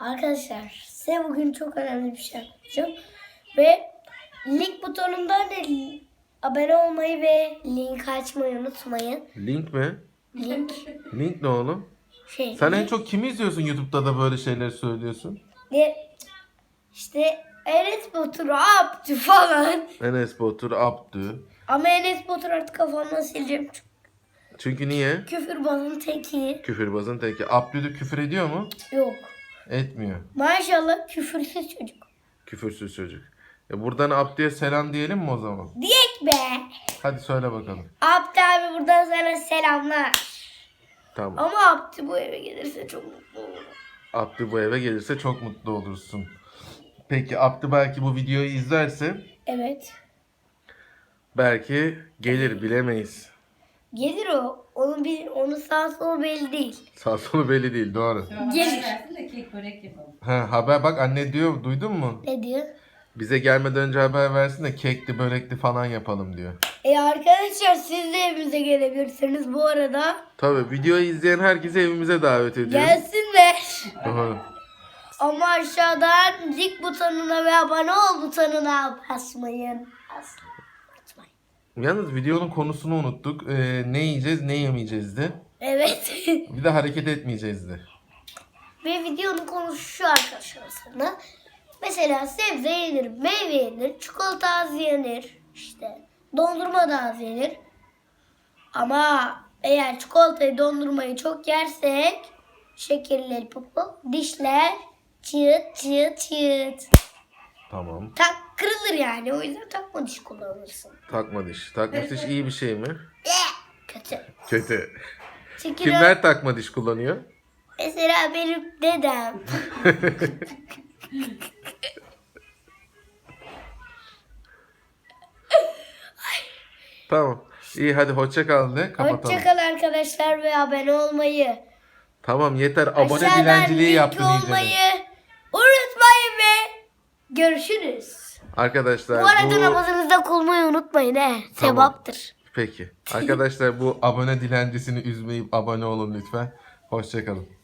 Arkadaşlar size bugün çok önemli bir şey yapacağım. Ve link butonundan da abone olmayı ve link açmayı unutmayın. Link mi? Link Link ne oğlum? şey. Sen en çok kimi izliyorsun YouTube'da da böyle şeyler söylüyorsun? de, işte Enes Batur Abdü falan. Enes Batur, Abdü. Ama Enes Batur artık kafamdan sileceğim. Çünkü Çünkü niye? Küfürbazın teki. Küfürbazın teki. Abdü de küfür ediyor mu? Yok. Etmiyor. Maşallah küfürsüz çocuk. Küfürsüz çocuk. E buradan Abdü'ye selam diyelim mi o zaman? Diyek be. Hadi söyle bakalım. Abdü abi buradan sana selamlar. Tamam. Ama Abdü bu eve gelirse çok mutlu olurum. Abdü bu eve gelirse çok mutlu olursun. Peki Abdü belki bu videoyu izlerse Evet. belki gelir bilemeyiz. Gelir o. Onun bir onun sağ solu belli değil. Sağ solu belli değil doğru. Gelir. versin de kek börek yapalım. Ha, haber bak anne diyor duydun mu? Ne diyor? Bize gelmeden önce haber versin de kekli börekli falan yapalım diyor. E arkadaşlar siz de evimize gelebilirsiniz bu arada. Tabii videoyu izleyen herkesi evimize davet ediyoruz. Gelsinler. Doğru. Ama aşağıdan lik butonuna ve abone ol butonuna basmayın. Basmayın. Yalnız videonun konusunu unuttuk. Ee, ne yiyeceğiz ne yemeyeceğiz de. Evet. Bir de hareket etmeyeceğiz de. Ve videonun konusu şu arkadaşlar aslında. Mesela sebze yenir, meyve yenir, çikolata az yenir, işte dondurma da az yenir. Ama eğer çikolatayı dondurmayı çok yersek şekerleri popo dişler çıt çıt çıt. Tamam. Tak kırılır yani o yüzden takma diş kullanırsın. Takma diş. Takma diş iyi bir şey mi? Kötü. Kötü. Çünkü Kimler takma diş kullanıyor? mesela benim dedem. Tamam. İyi hadi hoşça kal de kapatalım. Hoşçakal arkadaşlar ve abone olmayı. Tamam yeter abone Aşağıdan dilenciliği yaptın iyice. olmayı görüşürüz. Arkadaşlar Bu arada namazınızda kılmayı unutmayın he. Sevaptır. Peki. Arkadaşlar bu abone dilencisini üzmeyip abone olun lütfen. Hoşça kalın.